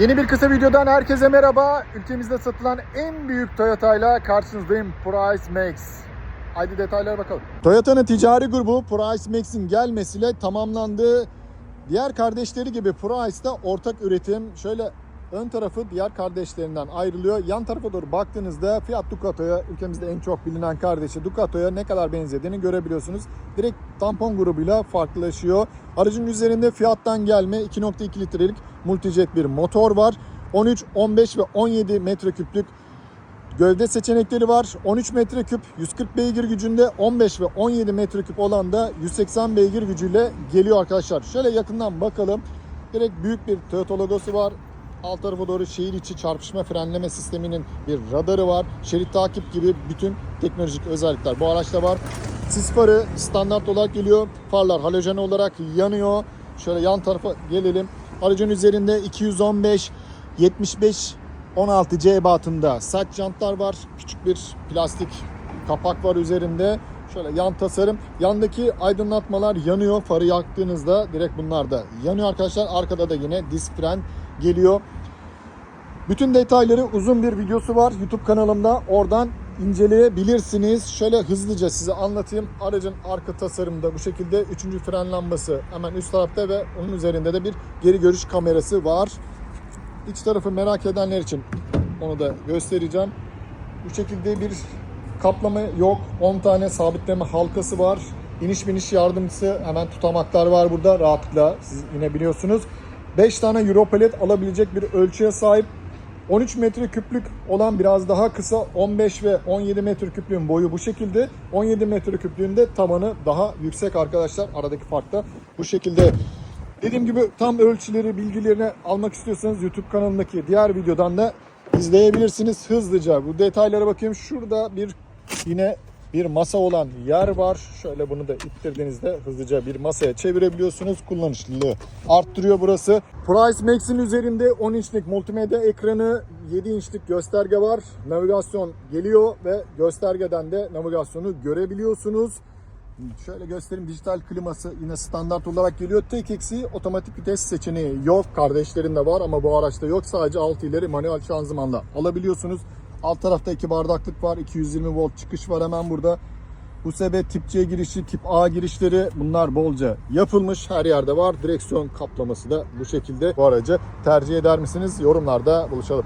Yeni bir kısa videodan herkese merhaba. Ülkemizde satılan en büyük Toyota ile karşınızdayım. Price Max. Haydi detaylara bakalım. Toyota'nın ticari grubu Price Max'in gelmesiyle tamamlandı. Diğer kardeşleri gibi Price da ortak üretim. Şöyle ön tarafı diğer kardeşlerinden ayrılıyor. Yan tarafa doğru baktığınızda Fiat Ducato'ya ülkemizde en çok bilinen kardeşi Ducato'ya ne kadar benzediğini görebiliyorsunuz. Direkt tampon grubuyla farklılaşıyor. Aracın üzerinde Fiat'tan gelme 2.2 litrelik multijet bir motor var. 13, 15 ve 17 metreküplük Gövde seçenekleri var. 13 metreküp 140 beygir gücünde 15 ve 17 metreküp olan da 180 beygir gücüyle geliyor arkadaşlar. Şöyle yakından bakalım. Direkt büyük bir Toyota logosu var. Alt tarafa doğru şehir içi çarpışma frenleme sisteminin bir radarı var. Şerit takip gibi bütün teknolojik özellikler bu araçta var. Sis farı standart olarak geliyor. Farlar halojen olarak yanıyor. Şöyle yan tarafa gelelim. Aracın üzerinde 215 75 16C batında saç jantlar var. Küçük bir plastik kapak var üzerinde. Şöyle yan tasarım. Yandaki aydınlatmalar yanıyor. Farı yaktığınızda direkt bunlar da yanıyor arkadaşlar. Arkada da yine disk fren geliyor. Bütün detayları uzun bir videosu var YouTube kanalımda. Oradan inceleyebilirsiniz. Şöyle hızlıca size anlatayım. Aracın arka tasarımı da bu şekilde. Üçüncü fren lambası hemen üst tarafta ve onun üzerinde de bir geri görüş kamerası var. İç tarafı merak edenler için onu da göstereceğim. Bu şekilde bir kaplama yok. 10 tane sabitleme halkası var. İniş biniş yardımcısı hemen tutamaklar var burada rahatlıkla siz inebiliyorsunuz. 5 tane Europalet alabilecek bir ölçüye sahip. 13 metre küplük olan biraz daha kısa 15 ve 17 metre küplüğün boyu bu şekilde. 17 metre küplüğünde tabanı daha yüksek arkadaşlar. Aradaki fark da bu şekilde. Dediğim gibi tam ölçüleri, bilgilerini almak istiyorsanız YouTube kanalındaki diğer videodan da izleyebilirsiniz hızlıca. Bu detaylara bakayım. Şurada bir yine bir masa olan yer var. Şöyle bunu da ittirdiğinizde hızlıca bir masaya çevirebiliyorsunuz. Kullanışlılığı arttırıyor burası. Price Max'in üzerinde 10 inçlik multimedya ekranı, 7 inçlik gösterge var. Navigasyon geliyor ve göstergeden de navigasyonu görebiliyorsunuz. Şöyle göstereyim dijital kliması yine standart olarak geliyor. Tek eksiği otomatik vites seçeneği yok. Kardeşlerinde var ama bu araçta yok. Sadece 6 ileri manuel şanzımanla alabiliyorsunuz. Alt tarafta iki bardaklık var. 220 volt çıkış var hemen burada. USB tip C girişi, tip A girişleri bunlar bolca yapılmış. Her yerde var. Direksiyon kaplaması da bu şekilde. Bu aracı tercih eder misiniz? Yorumlarda buluşalım.